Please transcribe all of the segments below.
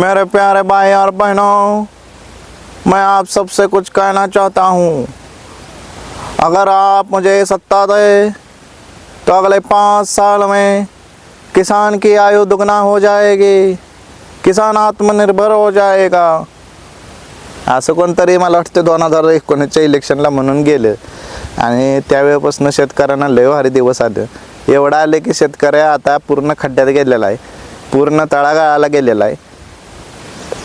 मेरे प्यारे भाई और बहनों मैं आप सबसे कुछ कहना चाहता हूँ। अगर आप मुझे सत्ता दे तो अगले पाँच साल में किसान की आयु दुगना हो जाएगी किसान आत्मनिर्भर हो जाएगा। असं कोणतरी मला वाटतं दोन हजार एकोणीसच्या इलेक्शनला म्हणून गेलं. आणि त्यावेळेपासून शेतकऱ्यांना लय भारी दिवस आले. एवढं आले की शेतकऱ्या आता पूर्ण खड्ड्यात गेलेला आहे. पूर्ण तळागाळाला गेलेला आहे.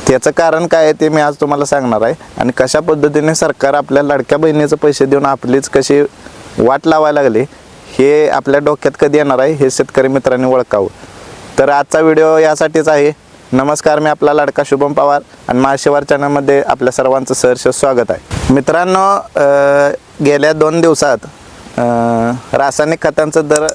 त्याचं कारण काय आहे ते मी आज तुम्हाला सांगणार आहे. आणि कशा पद्धतीने सरकार आपल्या लाडक्या बहिणीचे पैसे देऊन आपलीच कशी वाट लावायला लागली हे आपल्या डोक्यात कधी येणार आहे हे शेतकरी मित्रांनी ओळखावं. तर आजचा व्हिडिओ यासाठीच आहे. नमस्कार मी आपला लाडका शुभम पवार आणि महाशिवार चॅनलमध्ये आपल्या सर्वांचं सहर्ष स्वागत आहे. मित्रांनो गेल्या दोन दिवसात रासायनिक खतांचं दर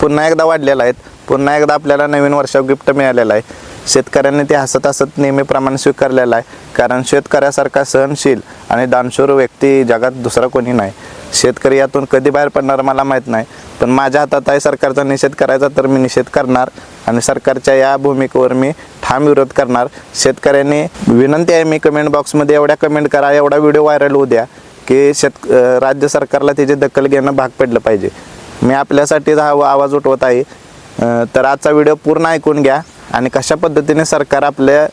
पुन्हा एकदा वाढलेला आहेत. पुन्हा एकदा आपल्याला नवीन वर्षात गिफ्ट मिळालेलं आहे. शेतकऱ्यांनी ते हसत हसत नेहमीप्रमाणे स्वीकारलेलं आहे. कारण शेतकऱ्यासारखा सहनशील आणि दानशूर व्यक्ती जगात दुसरा कोणी नाही. शेतकरी यातून कधी बाहेर पडणार मला माहीत नाही. पण माझ्या हातात आहे सरकारचा निषेध करायचा तर मी निषेध करणार आणि सरकारच्या या भूमिकेवर मी ठाम विरोध करणार. शेतकऱ्यांनी विनंती आहे मी कमेंट बॉक्समध्ये एवढ्या कमेंट करा एवढा व्हिडिओ व्हायरल होऊ द्या की शेत राज्य सरकारला त्याची दखल घेणं भाग पडलं पाहिजे. मी आपल्यासाठीच हा आवाज उठवत आहे. तर आजचा व्हिडिओ पूर्ण ऐकून घ्या आणि कशा पद्धतीने सरकार आपल्या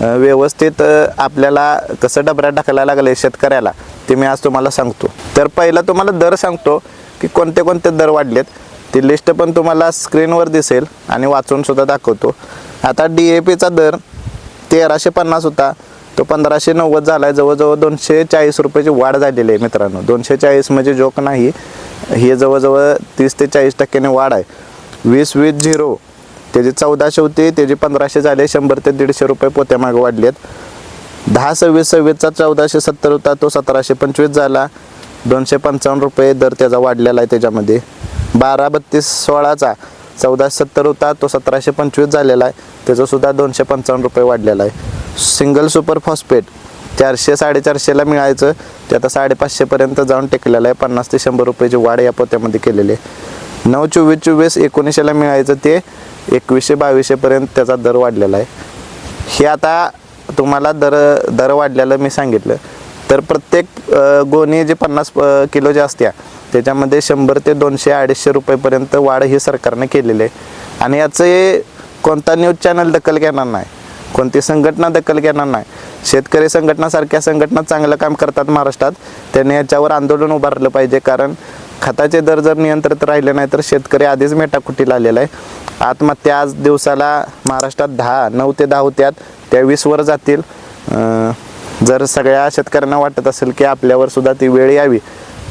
व्यवस्थित आपल्याला कसं डबऱ्यात ढकलायला लागले शेतकऱ्याला ते मी आज तुम्हाला सांगतो. तर पहिला तुम्हाला दर सांगतो की कोणते कोणते दर वाढलेत ती लिस्ट पण तुम्हाला स्क्रीनवर दिसेल आणि वाचून सुद्धा दाखवतो. आता डी ए पीचा दर तेराशे पन्नास होता तो पंधराशे नव्वद झाला आहे जवळजवळ दोनशे चाळीस रुपयाची वाढ झालेली आहे मित्रांनो. दोनशे चाळीस म्हणजे जोक नाही हे जवळजवळ तीस ते चाळीस टक्क्याने वाढ आहे. वीस वीस झिरो. त्याची चौदाशे होती त्याची पंधराशे झाले शंभर ते दीडशे रुपये पोत्यामागे वाढले आहेत दहा सव्वीस सव्वीसचा चौदाशे सत्तर होता तो सतराशे पंचवीस झाला. दोनशे पंचावन्न रुपये दर त्याचा वाढलेला आहे त्याच्यामध्ये. बारा बत्तीस सोळाचा चौदाशे सत्तर होता तो सतराशे पंचवीस झालेला आहे. त्याचंसुद्धा दोनशे पंचावन्न रुपये वाढलेला आहे. सिंगल सुपर फॉस्फेट चारशे साडेचारशेला मिळायचं. ते आता साडेपाचशेपर्यंत जाऊन टेकलेलं आहे. पन्नास ते शंभर रुपयाची वाढ या पोत्यामध्ये केलेली आहे. नऊ चोवीस चोवीस एकोणीसशेला मिळायचं ते एकवीसशे बावीसशेपर्यंत त्याचा दर वाढलेला आहे. हे आता तुम्हाला दर दर वाढलेलं मी सांगितलं. तर प्रत्येक गोणी जे पन्नास अ, किलो जे असत्या त्याच्यामध्ये शंभर ते दोनशे अडीचशे रुपयेपर्यंत वाढ ही सरकारने केलेली आहे. आणि याचे कोणता न्यूज चॅनल दखल घेणार नाही कोणती संघटना दखल घेणार नाही शेतकरी संघटनासारख्या संघटना चांगलं काम करतात महाराष्ट्रात त्यांनी याच्यावर आंदोलन उभारलं पाहिजे. कारण खताचे दर जर नियंत्रित राहिले नाही तर शेतकरी आधीच मेटाकुटीला आलेला आहे. आत्महत्या आज दिवसाला महाराष्ट्रात दहा नऊ ते दहा होत्यात. त्या वीसवर जातील. जर सगळ्या शेतकऱ्यांना वाटत असेल की आपल्यावर सुद्धा ती वेळ यावी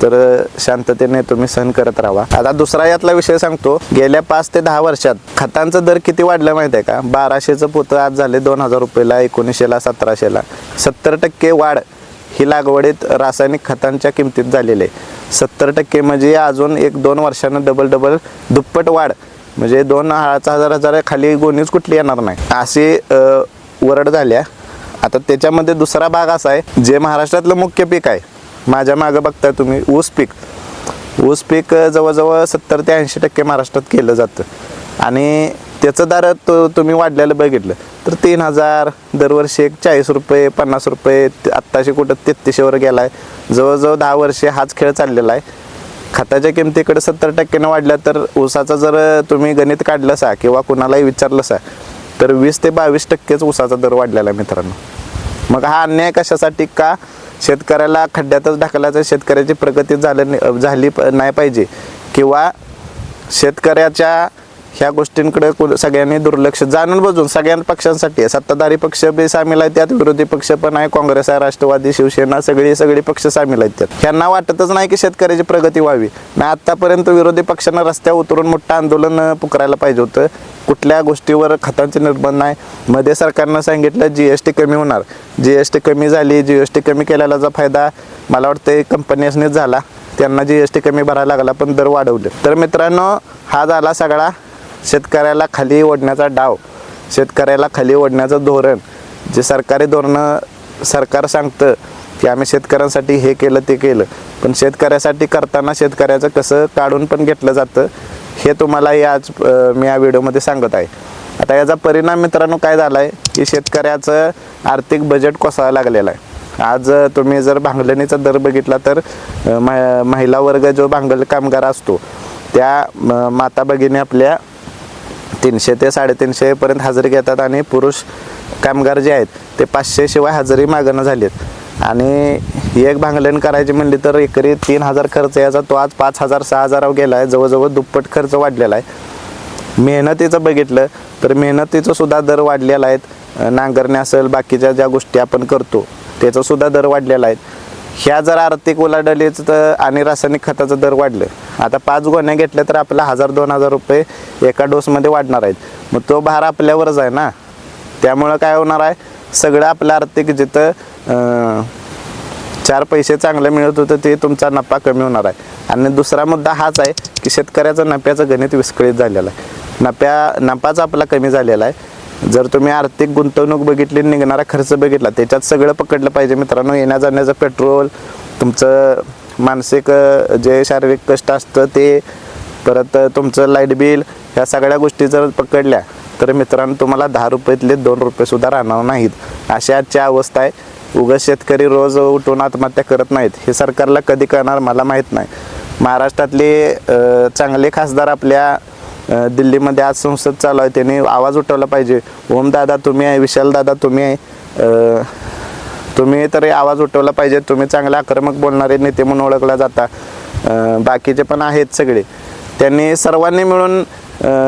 तर शांततेने तुम्ही सहन करत राहा. आता दुसरा यातला विषय सांगतो. गेल्या पाच ते दहा वर्षात खतांचं दर किती वाढलं माहिती आहे का? बाराशेचं पोतं आज झाले दोन हजार रुपयेला एकोणीसशेला सतराशेला. सत्तर टक्के वाढ ही लागवडीत रासायनिक खतांच्या किमतीत झालेली आहे. सत्तर टक्के म्हणजे अजून एक दोन वर्षानं डबल डबल दुप्पट वाढ. म्हणजे दोन हळाचा हजार हजार खाली गोणीच कुठली येणार नाही. अशी वरड झाल्या. आता त्याच्यामध्ये दुसरा भाग असा आहे जे महाराष्ट्रातलं मुख्य पीक आहे माझ्या मागं बघताय तुम्ही ऊस पीक. ऊस पीक जवळजवळ सत्तर ते ऐंशी टक्के महाराष्ट्रात केलं जातं. आणि त्याचं दर तो तुम्ही वाढलेलं बघितलं. तर तीन हजार दरवर्षी एक चाळीस रुपये पन्नास रुपये आत्ताशे कुठं तेहतीसशेवर गेला आहे जवळजवळ दहा वर्षे हाच खेळ चाललेला आहे. खताच्या किमतीकडे सत्तर टक्क्याने वाढल्या तर ऊसाचा जर तुम्ही गणित काढलं सा किंवा कुणालाही विचारलं सा तर वीस ते बावीस टक्केच ऊसाचा दर वाढलेला आहे मित्रांनो. मग हा अन्याय कशासाठी का? शेतकऱ्याला खड्ड्यातच ढकलायचं शेतकऱ्याची प्रगती झालं नाही- झाली प- नाही पाहिजे. किंवा शेतकऱ्याच्या ह्या गोष्टींकडे सगळ्यांनी दुर्लक्ष जाणून बजून सगळ्या पक्षांसाठी. आहे सत्ताधारी पक्ष बी सामील आहेत त्यात विरोधी पक्ष पण आहे काँग्रेस आहे राष्ट्रवादी शिवसेना सगळी सगळी पक्ष सामील आहेत त्यात. ह्यांना वाटतच नाही की शेतकऱ्याची प्रगती व्हावी. नाही आतापर्यंत विरोधी पक्षांना रस्त्यावर उतरून मोठं आंदोलन पुकारायला पाहिजे होतं. कुठल्या गोष्टीवर खतांचे निर्बंध नाही. मध्ये सरकारनं सांगितलं जी एस टी कमी होणार. जी एस टी कमी झाली जी एस टी कमी केलेलाचा फायदा मला वाटतं कंपनीजनेच झाला. त्यांना जी एस टी कमी भरायला लागला पण दर वाढवले. तर मित्रांनो हा झाला सगळा शेतकऱ्याला खाली ओढण्याचा डाव शेतकऱ्याला खाली ओढण्याचं धोरण. जे सरकारी धोरणं सरकार सांगतं की आम्ही शेतकऱ्यांसाठी हे केलं ते केलं. पण शेतकऱ्यासाठी करताना शेतकऱ्याचं कसं काढून पण घेतलं जातं हे तुम्हाला आज मी या व्हिडिओमध्ये सांगत आहे. आता याचा परिणाम मित्रांनो काय झाला आहे की शेतकऱ्याचं आर्थिक बजेट कोसळायला लागलेलं आहे. आज तुम्ही जर भांगलणीचा दर बघितला तर महिला वर्ग जो भांगल कामगार असतो त्या माता भगिनी आपल्या तीनशे ते साडेतीनशे पर्यंत हजेरी घेतात आणि पुरुष कामगार जे आहेत ते पाचशे शिवाय हजेरी मागणं झालेत. आणि एक भांगलन करायची म्हणली तर एकरी तीन हजार खर्च याचा तो आज पाच हजार सहा हजारावर गेला आहे जवळजवळ दुप्पट खर्च वाढलेला आहे. मेहनतीचं बघितलं तर मेहनतीचं सुद्धा दर वाढलेला आहेत नांगरणे असेल बाकीच्या ज्या गोष्टी आपण करतो त्याचा सुद्धा दर वाढलेला आहे. ह्या जर आर्थिक उलाढालीचं तर आणि रासायनिक खताचं दर वाढलं. आता पाच गोण्या घेतल्या तर आपला हजार दोन हजार रुपये एका डोसमध्ये वाढणार आहेत. मग तो भार आपल्यावरच आहे ना? त्यामुळं काय होणार आहे? सगळं आपलं आर्थिक जिथं चार पैसे चांगले मिळत होतं ते तुमचा नफा कमी होणार आहे. आणि दुसरा मुद्दा हाच आहे की शेतकऱ्याचं नफ्याचं गणित विस्कळीत झालेलं आहे. नफ्या नफाच आपला कमी झालेला आहे. जर तुम्ही आर्थिक गुंतवणूक बघितली निघणारा खर्च बघितला त्याच्यात सगळं पकडलं पाहिजे मित्रांनो. येण्या जाण्याचं पेट्रोल तुमचं मानसिक जे शारीरिक कष्ट असतं ते परत तुमचं लाइट बिल ह्या सगळ्या गोष्टी जर पकडल्या तर मित्रांनो तुम्हाला दहा रुपयातले दोन रुपयेसुद्धा राहणार नाहीत. अशी आजची अवस्था आहे. उगाच शेतकरी रोज उठून आत्महत्या करत नाहीत. हे सरकारला कधी करणार मला माहीत नाही. महाराष्ट्रातले चांगले खासदार आपल्या दिल्लीमध्ये आज संसद चालू आहे त्यांनी आवाज उठवला पाहिजे. ओम दादा तुम्ही आहे विशाल दादा तुम्ही आहे. तुम्ही तरी आवाज उठवला पाहिजे तुम्ही चांगले आक्रमक बोलणारे नेते म्हणून ओळखला जाता. बाकीचे पण आहेत सगळे. त्यांनी सर्वांनी मिळून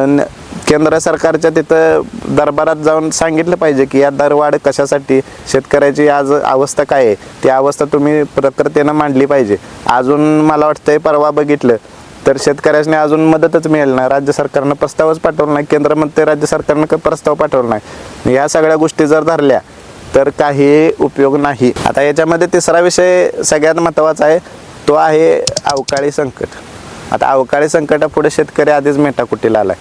न- केंद्र सरकारच्या तिथं दरबारात जाऊन सांगितलं पाहिजे की या दरवाढ कशासाठी शेतकऱ्याची आज अवस्था काय आहे? ती अवस्था तुम्ही प्रकृतीनं मांडली पाहिजे. अजून मला वाटतंय परवा बघितलं तर शेतकऱ्याने अजून मदतच मिळेल नाही. राज्य सरकारनं प्रस्तावच पाठवला नाही. केंद्र राज्य सरकारनं काही प्रस्ताव पाठवला नाही. या सगळ्या गोष्टी जर धरल्या तर काही उपयोग नाही. आता याच्यामध्ये तिसरा विषय सगळ्यात महत्त्वाचा आहे. तो आहे अवकाळी संकट. आता अवकाळी संकटापुढे शेतकरी आधीच मेटाकुटीला आलाय.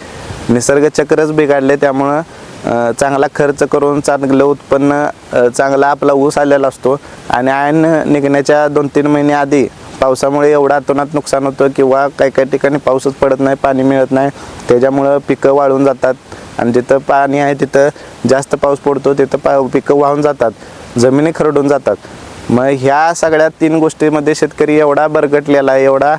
निसर्ग चक्रच बिघडले त्यामुळं चांगला खर्च करून चांगलं उत्पन्न चांगला आपला ऊस आलेला असतो. आणि आयन निघण्याच्या दोन तीन महिने आधी पावसामुळे एवढं अतोनात नुकसान होतं किंवा काही काही ठिकाणी पाऊसच पडत नाही पाणी मिळत नाही. त्याच्यामुळं पिकं वाळून जातात. आणि जिथं पाणी आहे तिथं जास्त पाऊस पडतो तिथं पा पिकं वाहून जातात. जमिनी खरडून जातात. मग ह्या सगळ्या तीन गोष्टीमध्ये शेतकरी एवढा बरगटलेला आहे एवढा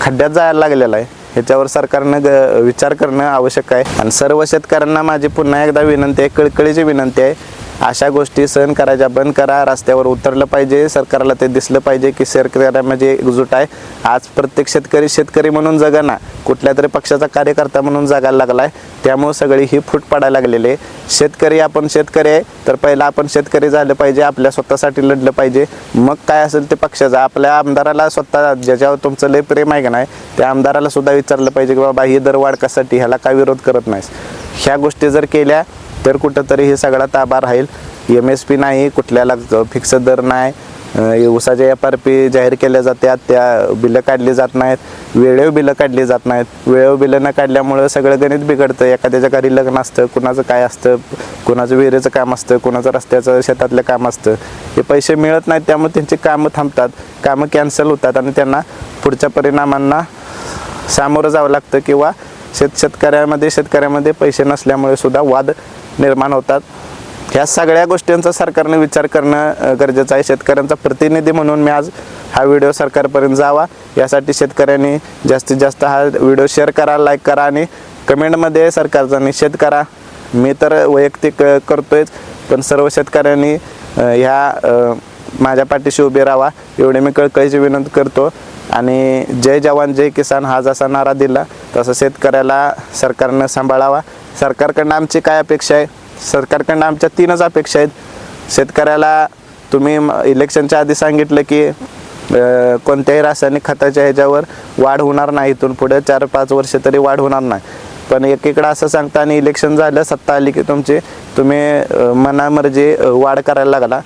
खड्ड्यात जायला लागलेला आहे. ह्याच्यावर सरकारनं ग विचार करणं आवश्यक आहे. आणि सर्व शेतकऱ्यांना माझी पुन्हा एकदा विनंती आहे कळकळीची विनंती आहे अशा गोष्टी सहन करायच्या. बंद करा रस्त्यावर उतरलं पाहिजे सरकारला ते दिसलं पाहिजे की शेतकऱ्यांमध्ये म्हणजे एकजूट आहे. आज प्रत्येक शेतकरी शेतकरी म्हणून जगाना कुठल्या तरी पक्षाचा कार्यकर्ता म्हणून जगायला लागला आहे त्यामुळे सगळी ही फूट पडायला लागलेली आहे. शेतकरी आपण शेतकरी आहे तर पहिला आपण शेतकरी झालं पाहिजे आपल्या स्वतःसाठी लढलं पाहिजे. मग काय असेल ते पक्षाचं. आपल्या आमदाराला स्वतः ज्याच्यावर तुमचं लय प्रेम आहे का नाही त्या आमदाराला सुद्धा विचारलं पाहिजे की बाबा ही दरवाढ कसाठी ह्याला काय विरोध करत नाहीस? ह्या गोष्टी जर केल्या तर कुठंतरी हे सगळा ताबा राहील. एम एस पी नाही कुठल्याला फिक्स दर नाही. अं, ऊसाच्या एफ आर पी जाहीर केल्या जात्यात त्या बिलं काढली जात नाहीत. वेळेवर बिलं काढली जात नाहीत. वेळेवर बिलं न काढल्यामुळं सगळं गणित बिघडतं. एखाद्याच्या घरी लग्न असतं कुणाचं काय असतं कुणाचं विहिरीचं काम असतं कुणाचं रस्त्याचं शेतातलं काम असतं. हे पैसे मिळत नाहीत त्यामुळे त्यांची कामं थांबतात. कामं कॅन्सल होतात आणि त्यांना पुढच्या परिणामांना सामोरं जावं लागतं किंवा शेत शेतकऱ्यामध्ये शेतकऱ्यामध्ये पैसे नसल्यामुळे सुद्धा वाद निर्माण होतात. ह्या सगळ्या गोष्टींचा सरकारने विचार करणं गरजेचं आहे. शेतकऱ्यांचा प्रतिनिधी म्हणून मी आज हा व्हिडिओ सरकारपर्यंत जावा. यासाठी शेतकऱ्यांनी जास्तीत जास्त हा व्हिडिओ शेअर करा लाईक करा आणि कमेंटमध्ये सरकारचा निषेध करा. मी तर वैयक्तिक अ, करतोयच पण सर्व शेतकऱ्यांनी ह्या माझ्या पाठीशी उभे राहा. एवढे मी कळकळीची विनंती करतो. आणि जय जवान जय किसान. हा जसा नारा दिला तसं शेतकऱ्याला सरकारनं सांभाळावा. सरकारकडनं आमची काय अपेक्षा आहे? सरकारकडनं आमच्या तीनच अपेक्षा आहेत. शेतकऱ्याला तुम्ही म- इलेक्शनच्या आधी सांगितलं की कोणत्याही रासायनिक खताच्या ह्याच्यावर वाढ होणार नाही इथून पुढे. चार पाच वर्ष तरी वाढ होणार नाही. पण एकीकडं असं सांगता आणि इलेक्शन झालं सत्ता आली की तुमची तुम्ही मनामर्जी वाढ करायला लागला.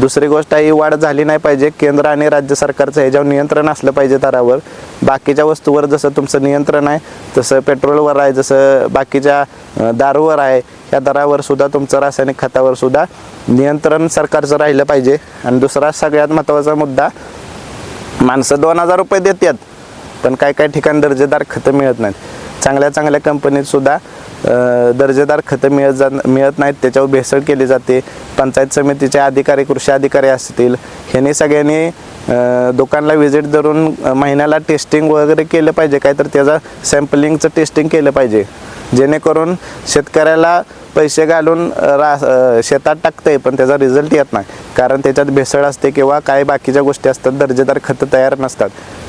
दुसरी गोष्ट ही वाढ झाली नाही पाहिजे. केंद्र आणि राज्य सरकारचं ह्याच्यावर नियंत्रण असलं पाहिजे दरावर बाकीच्या वस्तूवर जसं तुमचं नियंत्रण आहे तसं पेट्रोलवर आहे जसं बाकीच्या दारूवर आहे या दरावर सुद्धा तुमचं रासायनिक खतावर सुद्धा नियंत्रण सरकारचं राहिलं पाहिजे. आणि दुसरा सगळ्यात महत्त्वाचा मुद्दा माणसं दोन हजार रुपये देतात पण काय काय ठिकाणी दर्जेदार खतं मिळत नाहीत. चांगल्या चांगल्या कंपनीत सुद्धा दर्जेदार खतं मिळत जा मिळत नाहीत त्याच्यावर भेसळ केली जाते. पंचायत समितीचे अधिकारी कृषी अधिकारी असतील ह्यांनी सगळ्यांनी दुकानला व्हिजिट धरून महिन्याला टेस्टिंग वगैरे केलं पाहिजे. काय तर त्याचा सॅम्पलिंगचं टेस्टिंग केलं पाहिजे. जेणेकरून शेतकऱ्याला पैसे घालून रा शेतात टाकतं आहे पण त्याचा रिझल्ट येत नाही. कारण त्याच्यात भेसळ असते किंवा काही बाकीच्या गोष्टी असतात दर्जेदार खतं तयार नसतात.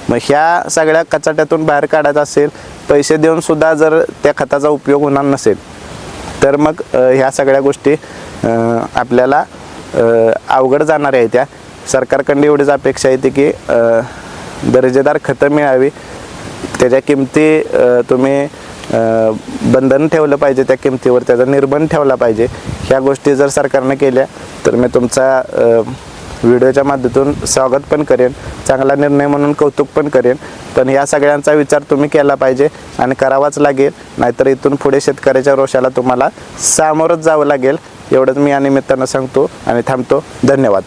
मग ह्या सगळ्या कचाट्यातून बाहेर काढायचं असेल पैसे देऊन सुद्धा जर त्या खताचा उपयोग होणार नसेल तर मग ह्या सगळ्या गोष्टी आपल्याला अवघड जाणाऱ्या आहेत त्या. सरकारकडे एवढीच अपेक्षा येते की दर्जेदार खतं मिळावी. त्याच्या किमती तुम्ही बंधन ठेवलं पाहिजे त्या किमतीवर त्याचा निर्बंध ठेवला पाहिजे. ह्या गोष्टी जर सरकारने केल्या तर मी तुमचा व्हिडिओच्या माध्यमातून स्वागत पण करेन चांगला निर्णय म्हणून कौतुक पण करेन. पण या सगळ्यांचा विचार तुम्ही केला पाहिजे आणि करावाच लागेल. नाहीतर इथून पुढे शेतकऱ्याच्या रोषाला तुम्हाला सामोरच जावं लागेल. एवढंच मी या निमित्तानं सांगतो आणि थांबतो. धन्यवाद.